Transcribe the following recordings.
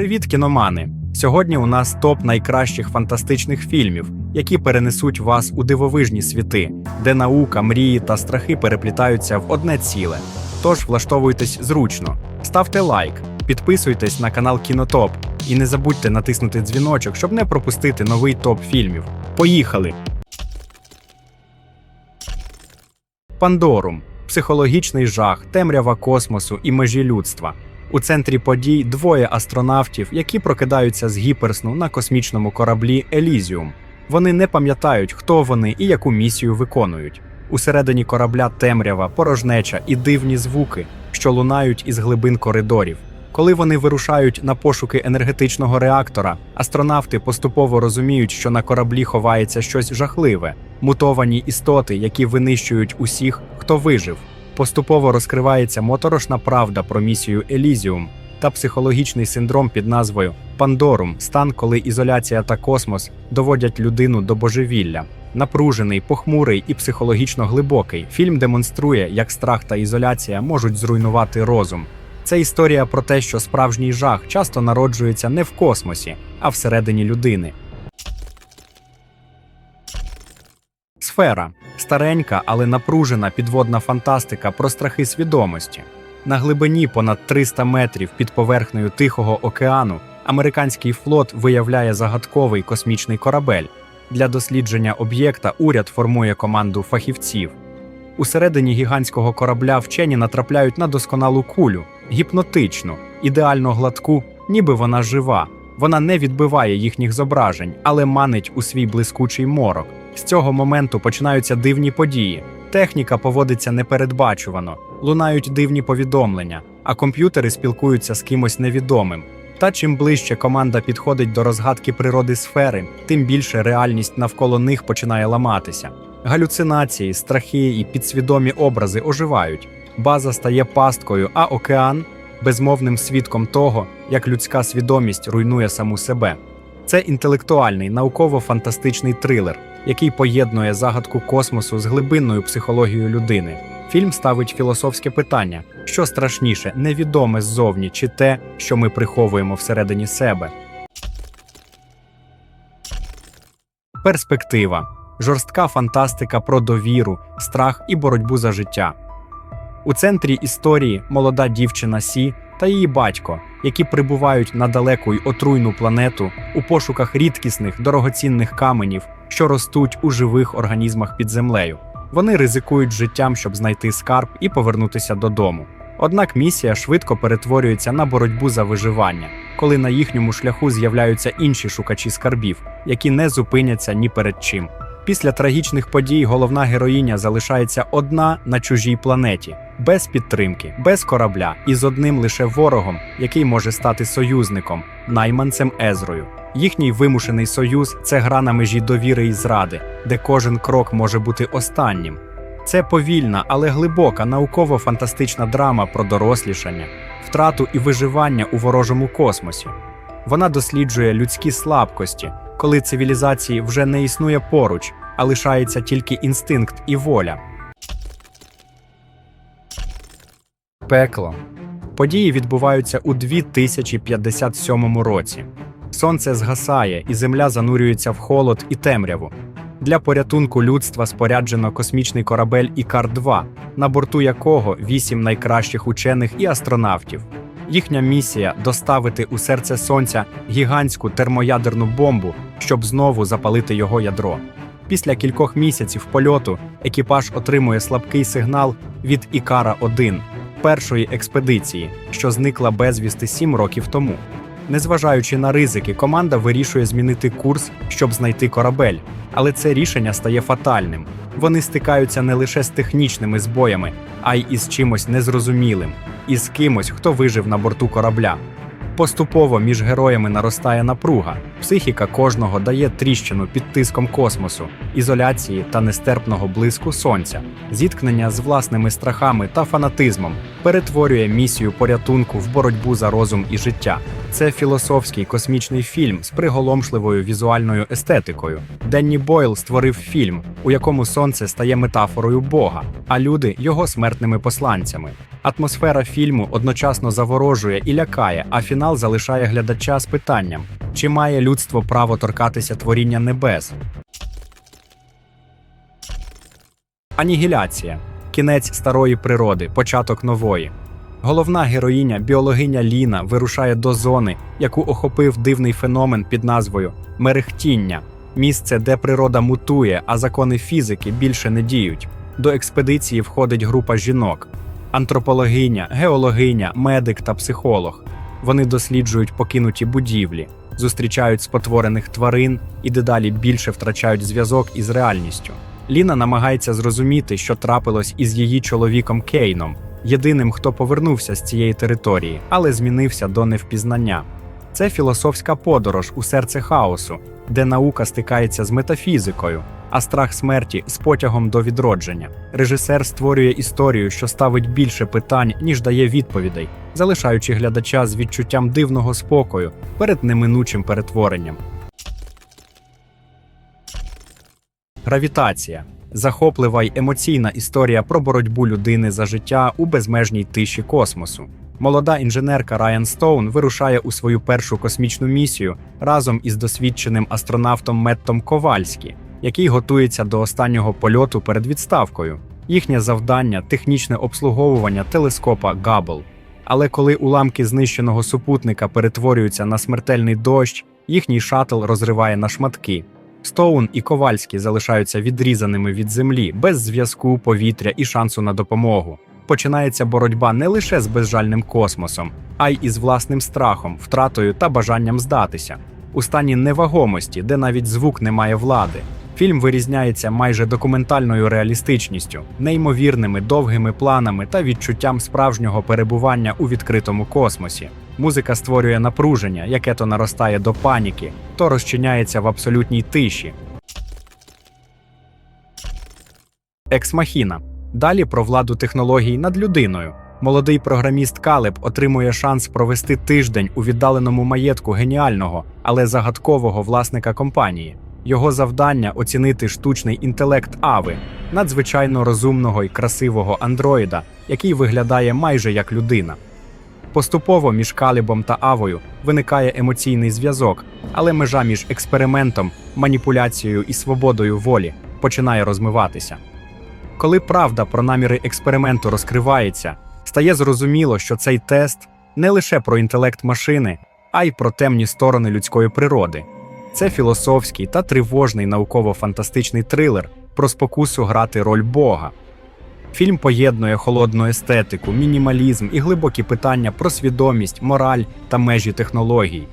Привіт, кіномани! Сьогодні у нас топ найкращих фантастичних фільмів, які перенесуть вас у дивовижні світи, де наука, мрії та страхи переплітаються в одне ціле. Тож влаштовуйтесь зручно, ставте лайк, підписуйтесь на канал Кінотоп і не забудьте натиснути дзвіночок, щоб не пропустити новий топ фільмів. Поїхали! Пандорум психологічний жах, темрява космосу і межі людства. У центрі подій двоє астронавтів, які прокидаються з гіперсну на космічному кораблі Елізіум. Вони не пам'ятають, хто вони і яку місію виконують. Усередині корабля темрява, порожнеча і дивні звуки, що лунають із глибин коридорів. Коли вони вирушають на пошуки енергетичного реактора, астронавти поступово розуміють, що на кораблі ховається щось жахливе, мутовані істоти, які винищують усіх, хто вижив. Поступово розкривається моторошна правда про місію Елізіум та психологічний синдром під назвою Пандорум стан, коли ізоляція та космос доводять людину до божевілля. Напружений, похмурий і психологічно глибокий. Фільм демонструє, як страх та ізоляція можуть зруйнувати розум. Це історія про те, що справжній жах часто народжується не в космосі, а всередині людини. Сфера старенька, але напружена підводна фантастика про страхи свідомості. На глибині понад 300 метрів під поверхнею Тихого океану американський флот виявляє загадковий космічний корабель. Для дослідження об'єкта уряд формує команду фахівців. Усередині гігантського корабля вчені натрапляють на досконалу кулю, гіпнотичну, ідеально гладку, ніби вона жива. Вона не відбиває їхніх зображень, але манить у свій блискучий морок. З цього моменту починаються дивні події. Техніка поводиться непередбачувано, лунають дивні повідомлення, а комп'ютери спілкуються з кимось невідомим. Та чим ближче команда підходить до розгадки природи сфери, тим більше реальність навколо них починає ламатися. Галюцинації, страхи і підсвідомі образи оживають. База стає пасткою, а океан безмовним свідком того, як людська свідомість руйнує саму себе. Це інтелектуальний, науково-фантастичний трилер, який поєднує загадку космосу з глибинною психологією людини. Фільм ставить філософське питання: що страшніше, невідоме ззовні, чи те, що ми приховуємо всередині себе. Перспектива жорстка фантастика про довіру, страх і боротьбу за життя. У центрі історії молода дівчина Сі та її батько, які прибувають на далеку й отруйну планету у пошуках рідкісних дорогоцінних каменів, що ростуть у живих організмах під землею. Вони ризикують життям, щоб знайти скарб і повернутися додому. Однак місія швидко перетворюється на боротьбу за виживання, коли на їхньому шляху з'являються інші шукачі скарбів, які не зупиняться ні перед чим. Після трагічних подій головна героїня залишається одна на чужій планеті, без підтримки, без корабля і з одним лише ворогом, який може стати союзником, найманцем Езрою. Їхній вимушений союз це гра на межі довіри і зради, де кожен крок може бути останнім. Це повільна, але глибока науково-фантастична драма про дорослішання, втрату і виживання у ворожому космосі. Вона досліджує людські слабкості, коли цивілізації вже не існує поруч, а лишається тільки інстинкт і воля. Пекло. Події відбуваються у 2057 році. Сонце згасає, і земля занурюється в холод і темряву. Для порятунку людства споряджено космічний корабель Ікар-2, на борту якого вісім найкращих учених і астронавтів. Їхня місія доставити у серце сонця гігантську термоядерну бомбу, щоб знову запалити його ядро. Після кількох місяців польоту екіпаж отримує слабкий сигнал від Ікара 1 першої експедиції, що зникла безвісти сім років тому. Незважаючи на ризики, команда вирішує змінити курс, щоб знайти корабель, але це рішення стає фатальним. Вони стикаються не лише з технічними збоями, а й із чимось незрозумілим, із кимось, хто вижив на борту корабля. Поступово між героями наростає напруга. Психіка кожного дає тріщину під тиском космосу, ізоляції та нестерпного блиску сонця. Зіткнення з власними страхами та фанатизмом перетворює місію порятунку в боротьбу за розум і життя. Це філософський космічний фільм з приголомшливою візуальною естетикою. Денні Бойл створив фільм, у якому сонце стає метафорою Бога, а люди його смертними посланцями. Атмосфера фільму одночасно заворожує і лякає, а фінал залишає глядача з питанням: чи має людство право торкатися творіння небес? Анігіляція кінець старої природи, початок нової. Головна героїня, біологиня Ліна, вирушає до зони, яку охопив дивний феномен під назвою мерехтіння місце, де природа мутує, а закони фізики більше не діють. До експедиції входить група жінок: антропологиня, геологиня, медик та психолог. Вони досліджують покинуті будівлі, зустрічають спотворених тварин і дедалі більше втрачають зв'язок із реальністю. Ліна намагається зрозуміти, що трапилось із її чоловіком Кейном, єдиним, хто повернувся з цієї території, але змінився до невпізнання. Це філософська подорож у серце хаосу, де наука стикається з метафізикою, а страх смерті з потягом до відродження. Режисер створює історію, що ставить більше питань, ніж дає відповідей, залишаючи глядача з відчуттям дивного спокою перед неминучим перетворенням. Гравітація захоплива й емоційна історія про боротьбу людини за життя у безмежній тиші космосу. Молода інженерка Райан Стоун вирушає у свою першу космічну місію разом із досвідченим астронавтом Меттом Ковальські, який готується до останнього польоту перед відставкою. Їхнє завдання технічне обслуговування телескопа Габл. Але коли уламки знищеного супутника перетворюються на смертельний дощ, їхній шатл розриває на шматки. Стоун і Ковальський залишаються відрізаними від землі без зв'язку, повітря і шансу на допомогу. Починається боротьба не лише з безжальним космосом, а й із власним страхом, втратою та бажанням здатися. У стані невагомості, де навіть звук не має влади. Фільм вирізняється майже документальною реалістичністю, неймовірними довгими планами та відчуттям справжнього перебування у відкритому космосі. Музика створює напруження, яке то наростає до паніки, то розчиняється в абсолютній тиші. Ексмахіна. Далі про владу технологій над людиною. Молодий програміст Калеб отримує шанс провести тиждень у віддаленому маєтку геніального, але загадкового власника компанії. Його завдання оцінити штучний інтелект Ави, надзвичайно розумного і красивого андроїда, який виглядає майже як людина. Поступово між Калібом та Авою виникає емоційний зв'язок, але межа між експериментом, маніпуляцією і свободою волі починає розмиватися. Коли правда про наміри експерименту розкривається, стає зрозуміло, що цей тест не лише про інтелект машини, а й про темні сторони людської природи. Це філософський та тривожний науково-фантастичний трилер про спокусу грати роль Бога. Фільм поєднує холодну естетику, мінімалізм і глибокі питання про свідомість, мораль та межі технологій.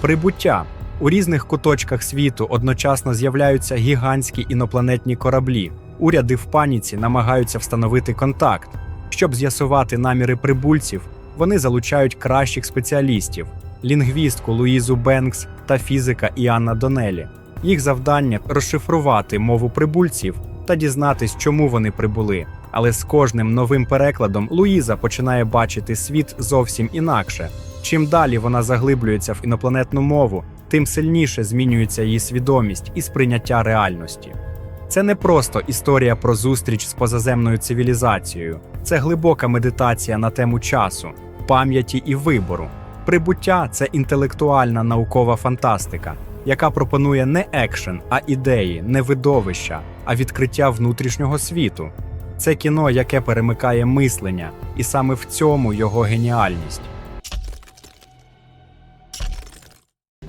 Прибуття у різних куточках світу одночасно з'являються гігантські інопланетні кораблі. Уряди в паніці намагаються встановити контакт. Щоб з'ясувати наміри прибульців, вони залучають кращих спеціалістів: лінгвістку Луїзу Бенкс та фізика Іанна Донелі. Їх завдання розшифрувати мову прибульців та дізнатись, чому вони прибули. Але з кожним новим перекладом Луїза починає бачити світ зовсім інакше. Чим далі вона заглиблюється в інопланетну мову, тим сильніше змінюється її свідомість і сприйняття реальності. Це не просто історія про зустріч з позаземною цивілізацією, це глибока медитація на тему часу, пам'яті і вибору. Прибуття це інтелектуальна наукова фантастика, яка пропонує не екшен, а ідеї, не видовища, а відкриття внутрішнього світу. Це кіно, яке перемикає мислення, і саме в цьому його геніальність.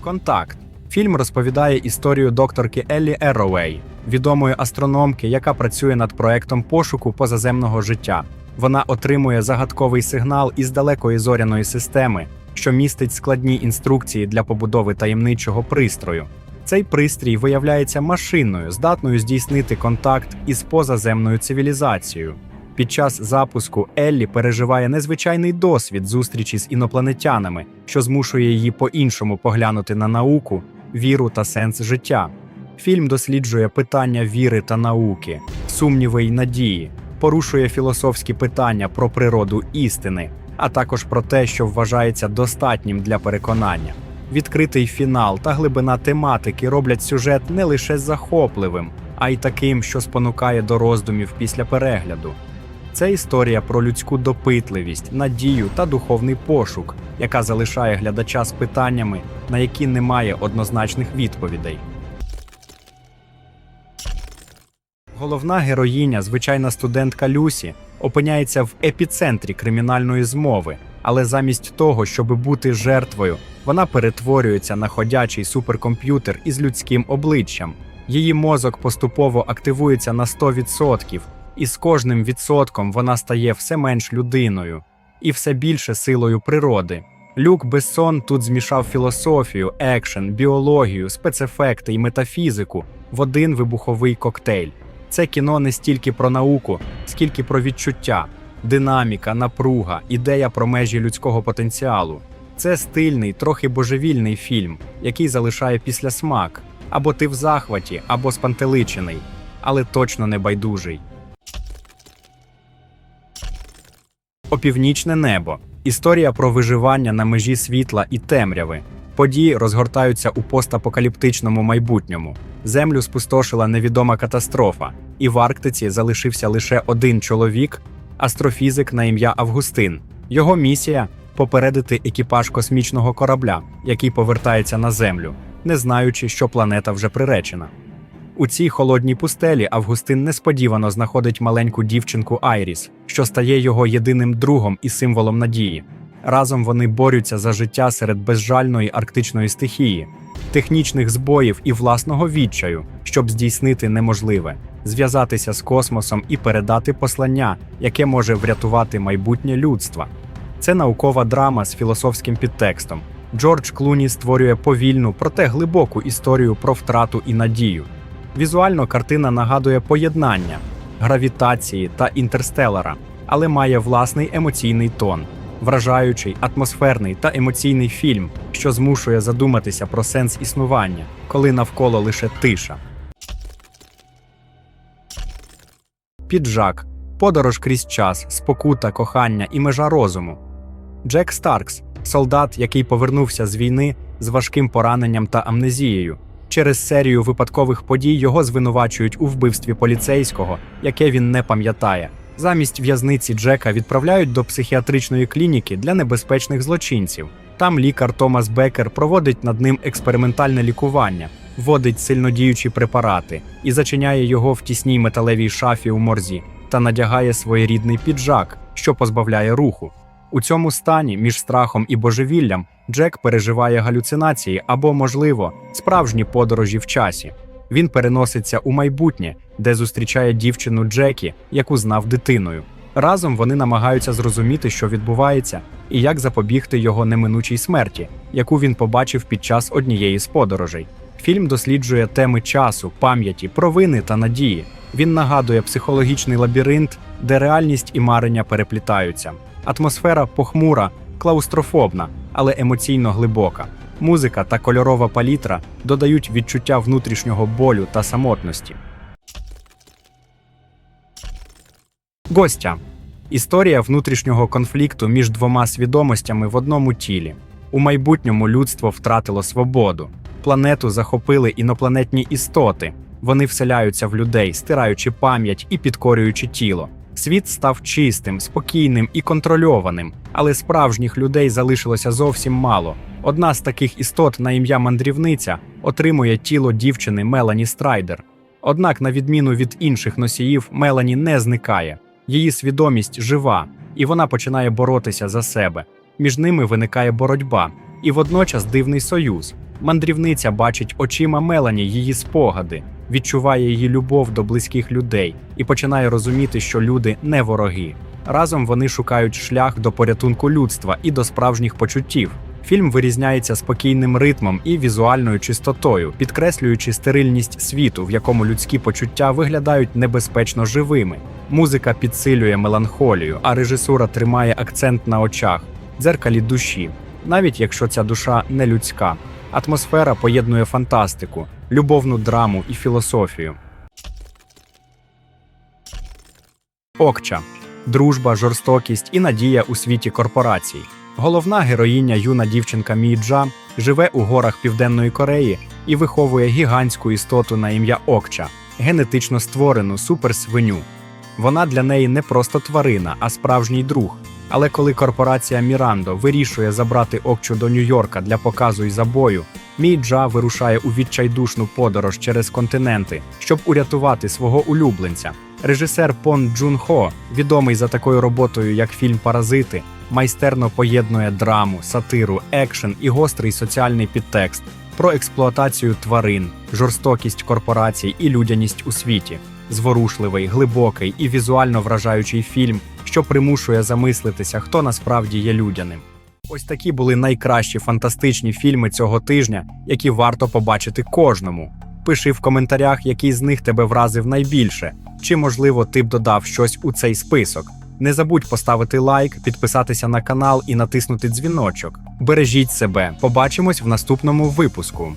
Контакт. Фільм розповідає історію докторки Еллі Ерроуей, відомої астрономки, яка працює над проектом пошуку позаземного життя. Вона отримує загадковий сигнал із далекої зоряної системи, що містить складні інструкції для побудови таємничого пристрою. Цей пристрій виявляється машиною, здатною здійснити контакт із позаземною цивілізацією. Під час запуску Еллі переживає незвичайний досвід зустрічі з інопланетянами, що змушує її по-іншому поглянути на науку, віру та сенс життя. Фільм досліджує питання віри та науки, сумніви й надії, порушує філософські питання про природу істини, а також про те, що вважається достатнім для переконання. Відкритий фінал та глибина тематики роблять сюжет не лише захопливим, а й таким, що спонукає до роздумів після перегляду. Це історія про людську допитливість, надію та духовний пошук, яка залишає глядача з питаннями, на які немає однозначних відповідей. Головна героїня, звичайна студентка Люсі, опиняється в епіцентрі кримінальної змови, але замість того, щоб бути жертвою, вона перетворюється на ходячий суперкомп'ютер із людським обличчям. Її мозок поступово активується на 100%, і з кожним відсотком вона стає все менш людиною і все більше силою природи. Люк Бессон тут змішав філософію, екшен, біологію, спецефекти і метафізику в один вибуховий коктейль. Це кіно не стільки про науку, скільки про відчуття, динаміка, напруга, ідея про межі людського потенціалу. Це стильний, трохи божевільний фільм, який залишає післясмак. Або ти в захваті, або спантеличений, але точно не байдужий. Опівнічне небо. Історія про виживання на межі світла і темряви. Події розгортаються у постапокаліптичному майбутньому. Землю спустошила невідома катастрофа, і в Арктиці залишився лише один чоловік астрофізик на ім'я Августин. Його місія попередити екіпаж космічного корабля, який повертається на Землю, не знаючи, що планета вже приречена. У цій холодній пустелі Августин несподівано знаходить маленьку дівчинку Айріс, що стає його єдиним другом і символом надії. Разом вони борються за життя серед безжальної арктичної стихії, технічних збоїв і власного відчаю, щоб здійснити неможливе зв'язатися з космосом і передати послання, яке може врятувати майбутнє людства. Це наукова драма з філософським підтекстом. Джордж Клуні створює повільну, проте глибоку історію про втрату і надію. Візуально картина нагадує поєднання гравітації та інтерстелара, але має власний емоційний тон, вражаючий, атмосферний та емоційний фільм, що змушує задуматися про сенс існування, коли навколо лише тиша. Піджак, подорож крізь час, спокута, кохання і межа розуму. Джек Старкс солдат, який повернувся з війни з важким пораненням та амнезією. Через серію випадкових подій його звинувачують у вбивстві поліцейського, яке він не пам'ятає. Замість в'язниці Джека відправляють до психіатричної клініки для небезпечних злочинців. Там лікар Томас Бекер проводить над ним експериментальне лікування, вводить сильнодіючі препарати і зачиняє його в тісній металевій шафі у морзі та надягає своєрідний піджак, що позбавляє руху. У цьому стані між страхом і божевіллям Джек переживає галюцинації або, можливо, справжні подорожі в часі. Він переноситься у майбутнє, де зустрічає дівчину Джекі, яку знав дитиною. Разом вони намагаються зрозуміти, що відбувається, і як запобігти його неминучій смерті, яку він побачив під час однієї з подорожей. Фільм досліджує теми часу, пам'яті, провини та надії. Він нагадує психологічний лабіринт, де реальність і марення переплітаються. Атмосфера похмура, клаустрофобна, але емоційно глибока. Музика та кольорова палітра додають відчуття внутрішнього болю та самотності. Гостя історія внутрішнього конфлікту між двома свідомостями в одному тілі. У майбутньому людство втратило свободу. Планету захопили інопланетні істоти. Вони вселяються в людей, стираючи пам'ять і підкорюючи тіло. Світ став чистим, спокійним і контрольованим, але справжніх людей залишилося зовсім мало. Одна з таких істот на ім'я мандрівниця отримує тіло дівчини Мелані Страйдер. Однак, на відміну від інших носіїв, Мелані не зникає. Її свідомість жива, і вона починає боротися за себе. Між ними виникає боротьба, і водночас дивний союз. Мандрівниця бачить очима Мелані її спогади, відчуває її любов до близьких людей і починає розуміти, що люди не вороги. Разом вони шукають шлях до порятунку людства і до справжніх почуттів. Фільм вирізняється спокійним ритмом і візуальною чистотою, підкреслюючи стерильність світу, в якому людські почуття виглядають небезпечно живими. Музика підсилює меланхолію, а режисура тримає акцент на очах, дзеркалі душі, навіть якщо ця душа не людська. Атмосфера поєднує фантастику, любовну драму і філософію. Окча дружба, жорстокість і надія у світі корпорацій. Головна героїня юна дівчинка Міджа живе у горах Південної Кореї і виховує гігантську істоту на ім'я Окча, генетично створену суперсвиню. Вона для неї не просто тварина, а справжній друг. Але коли корпорація Мірандо вирішує забрати Окчу до Нью-Йорка для показу і забою, Міджа вирушає у відчайдушну подорож через континенти, щоб урятувати свого улюбленця. Режисер Пон Джун Хо, відомий за такою роботою, як фільм Паразити, майстерно поєднує драму, сатиру, екшен і гострий соціальний підтекст про експлуатацію тварин, жорстокість корпорацій і людяність у світі. Зворушливий, глибокий і візуально вражаючий фільм, що примушує замислитися, хто насправді є людяним. Ось такі були найкращі фантастичні фільми цього тижня, які варто побачити кожному. Пиши в коментарях, який з них тебе вразив найбільше, чи, можливо, ти б додав щось у цей список. Не забудь поставити лайк, підписатися на канал і натиснути дзвіночок. Бережіть себе. Побачимось в наступному випуску.